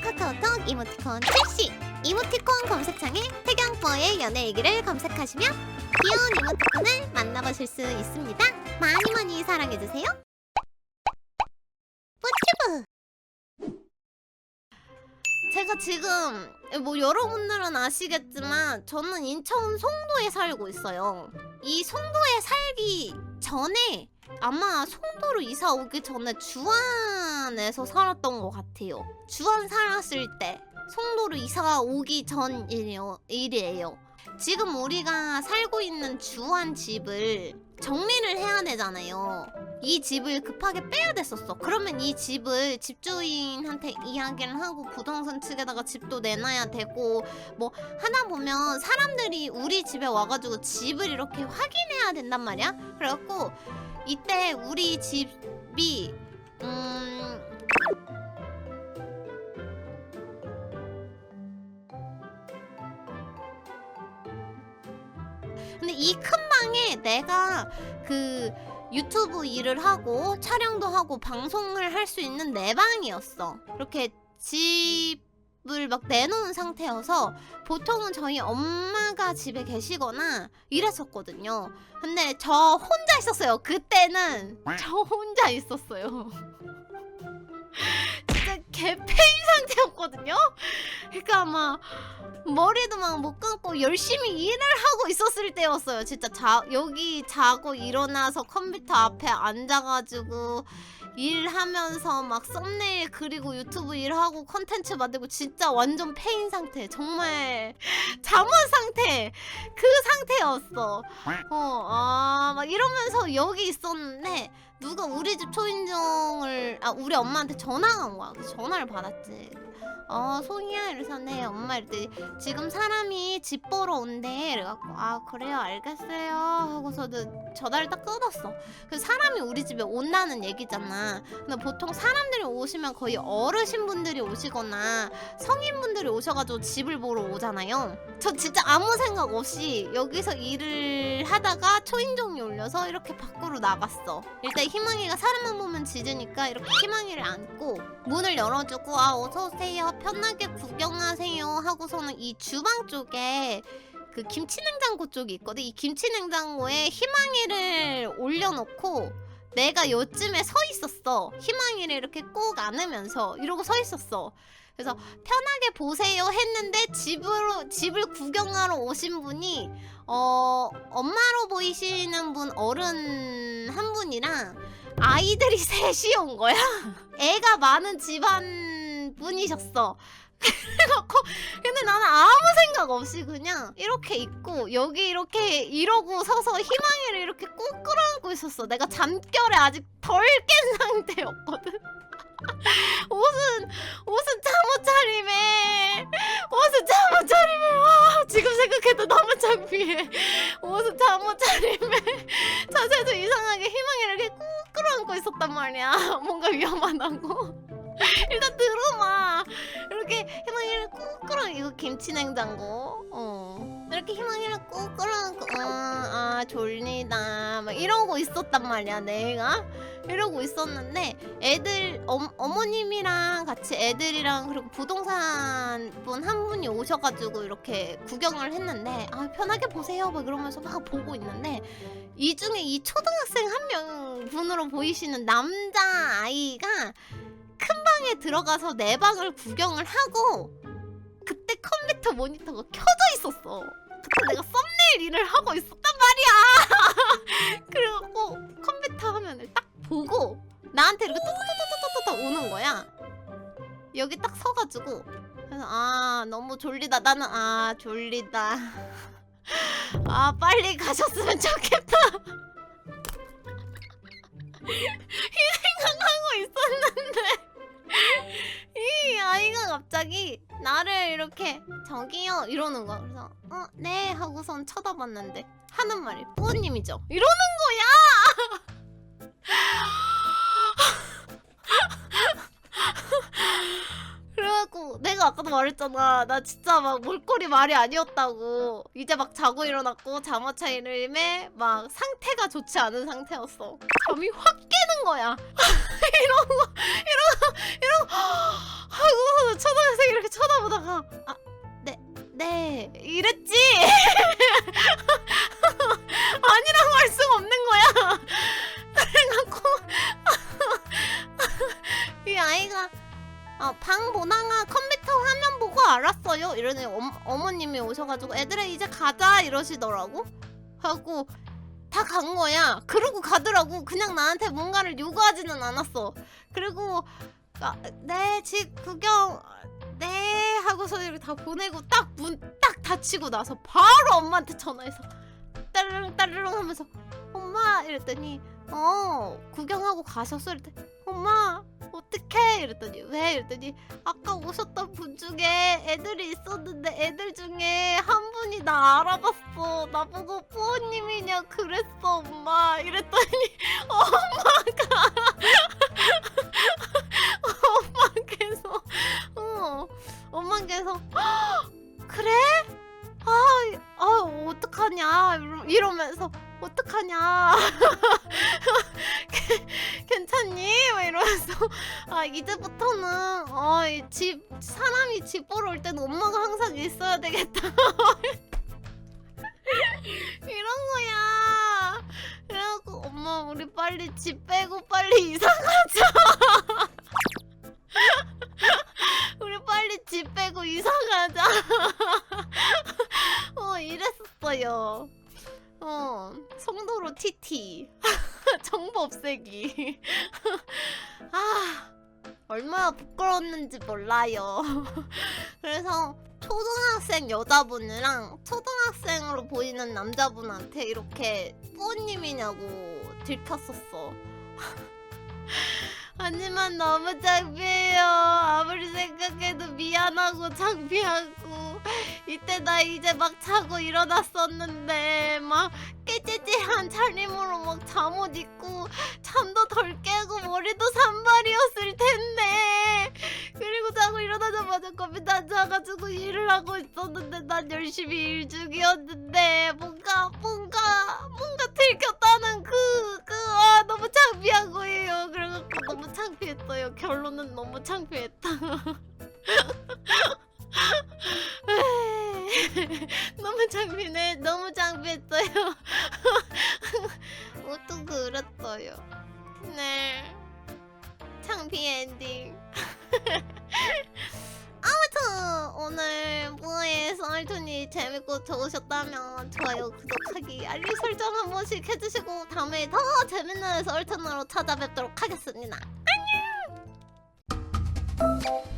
카카오톡 이모티콘 출시! 이모티콘 검색창에 태경뽀의 연애 얘기를 검색하시면 귀여운 이모티콘을 만나보실 수 있습니다. 많이 많이 사랑해주세요. 뿌튜브! 제가 지금 뭐 여러분들은 아시겠지만 저는 인천 송도에 살고 있어요. 이 송도에 살기 전에 아마 송도로 이사 오기 전에 주 안에서 살았던 것 같아요. 주안 살았을 때 송도로 이사 오기 전 일이요, 일이에요. 지금 우리가 살고 있는 주안 집을 정리를 해야 되잖아요. 이 집을 급하게 빼야 됐었어. 그러면 이 집을 집주인한테 이야기를 하고 부동산 측에다가 집도 내놔야 되고 뭐 하다 보면 사람들이 우리 집에 와가지고 집을 이렇게 확인해야 된단 말이야. 그래갖고 이때 우리 집이 음 근데 이 큰 방에 내가 그 유튜브 일을 하고 촬영도 하고 방송을 할 수 있는 내 방이었어. 이렇게 집을 막 내놓은 상태여서 보통은 저희 엄마가 집에 계시거나 이랬었거든요. 근데 저 혼자 있었어요. 그때는 저 혼자 있었어요. 개페인 상태였거든요. 그러니까 막 머리도 막 못 감고 열심히 일을 하고 있었을 때였어요. 진짜 자 여기 자고 일어나서 컴퓨터 앞에 앉아가지고 일하면서 막 썸네일 그리고 유튜브 일하고 컨텐츠 만들고 진짜 완전 페인 상태. 정말 잠원 상태. 그 상태였어. 어, 아, 막 이러면서 여기 있었는데 누가 우리 집 초인종을 아 우리 엄마한테 전화가 온 거야. 그래서 전화를 받았지. 어 송이야 이래서 네 엄마 이랬더니 지금 사람이 집 보러 온대 이래갖고 아 그래요 알겠어요 하고서도 전화를 딱 끊었어 그 사람이 우리 집에 온다는 얘기잖아 근데 보통 사람들이 오시면 거의 어르신 분들이 오시거나 성인분들이 오셔가지고 집을 보러 오잖아요 저 진짜 아무 생각 없이 여기서 일을 하다가 초인종이 울려서 이렇게 밖으로 나갔어. 일단 희망이가 사람만 보면 짖으니까 이렇게 희망이를 안고 문을 열어주고 아 어서오세요. 편하게 구경하세요. 하고서는 이 주방 쪽에 그 김치냉장고 쪽이 있거든. 이 김치냉장고에 희망이를 올려놓고 내가 요쯤에 서 있었어. 희망이를 이렇게 꼭 안으면서 이러고 서 있었어 그래서 편하게 보세요 했는데 집으로 집을 구경하러 오신 분이 어 엄마로 보이시는 분 어른 한 분이랑 아이들이 셋이 온 거야. 애가 많은 집안 분이셨어. 그래갖고 근데 나는 아무 생각 없이 그냥 이렇게 있고 여기 이렇게 이러고 서서 희망이를 이렇게 꼭 끌어안고 있었어. 내가 잠결에 아직 덜 깬 상태였거든. 옷은 옷은 잠옷 차림에 옷은 잠옷 차림에 와 지금 생각해도 너무 창피해. 옷은 잠옷 차림에 자세도 이상하게 희망이를 이렇게 꾹 끌어안고 있었단 말이야. 뭔가 위험하다고. 일단 들어봐. 이렇게 희망이를 꾹 끌어 이거 김치 냉장고. 어. 이렇게 희망이를 꾹 끌어안고 아, 아 졸리다 막 이러고 있었단 말이야 내가 이러고 있었는데 애들 어, 어머님이랑 같이 애들이랑 그리고 부동산 분 한 분이 오셔가지고 이렇게 구경을 했는데 아 편하게 보세요 막 이러면서 막 보고 있는데 이 중에 이 초등학생 한 명 분으로 보이시는 남자 아이가 큰 방에 들어가서 내 방을 구경을 하고 그때 컴퓨터 모니터가 켜져 있었어. 그때 내가 썸네일 일을 하고 있었단 말이야. 그래갖고 컴퓨터 화면을 딱 보고 나한테 이렇게 또또또또또또 오는 거야. 여기 딱 서가지고 그래서 아 너무 졸리다. 나는 아 졸리다. 아 빨리 가셨으면 좋겠다. 나를 이렇게 저기요 이러는 거야. 그래서 어 네 하고선 쳐다봤는데 하는 말이 부모님이죠. 이러는 거야. 그래갖고 내가 아까도 말했잖아 나 진짜 막 몰골이 말이 아니었다고 이제 막 자고 일어났고 잠옷 차림에 막 상태가 좋지 않은 상태였어 잠이 확 깨는 거야 이러고 이러다가 아, 네, 네 이랬지. 아니라고 할 수가 없는 거야. 그래갖고 이 아이가 어, 방 보다가 컴퓨터 화면 보고 알았어요. 이러더니 엄, 어머님이 오셔가지고 애들아 이제 가자 이러시더라고. 하고 다 간 거야. 그러고 가더라고. 그냥 나한테 뭔가를 요구하지는 않았어. 그리고 아, 네, 집 구경 네 하고서 이렇게 다 보내고 딱 문 딱 닫히고 나서 바로 엄마한테 전화해서 따르릉 따르릉 하면서 엄마 이랬더니 어 구경하고 가셨어? 이랬더니 엄마 어떡해? 이랬더니 왜? 이랬더니 아까 오셨던 분 중에 애들이 있었는데 애들 중에 한 분이 나 알아봤어. 나보고 부모님이냐 그랬어 엄마. 이랬더니 엄마가 이러면서 어떡하냐? 괜찮니? 막 이러면서. 아 이제부터는 어집 사람이 집 보러 올 때는 엄마가 항상 있어야 되겠다. 이런 거야. 그래갖고 엄마 우리 빨리 집 빼고 빨리 이사 가자 송도로 TT 정보 없애기. 아 얼마나 부끄러웠는지 몰라요. 그래서 초등학생 여자분이랑 초등학생으로 보이는 남자분한테 이렇게 부모님이냐고 들켰었어. 하지만 너무 창피해요. 아무리 생각해도 미안하고 창피하고 이때 나 이제 막 자고 일어났었는데 막 깨찌찌한 차림으로 막 잠옷 입고 잠도 덜 깨고 머리도 산발이었을 텐데. 그리고 자고 일어나자마자 컴퓨터 앉아가지고 일을 하고 있었는데 난 열심히 일 중이었는데 뭔가 뭔가 뭔가 들켰다는 그 그 아 너무 창피한 거예요. 그래갖고 너무 창피했어요. 결론은 너무 창피했다 너무 창피네 너무 창피했어요. 옷도 그랬어요. 네. 창피 엔딩 아무튼 오늘 뭐에 썰툰이 재밌고 좋으셨다면 좋아요 구독하기 알림 설정 한 번씩 해주시고 다음에 더 재밌는 썰툰으로 찾아뵙도록 하겠습니다. 안녕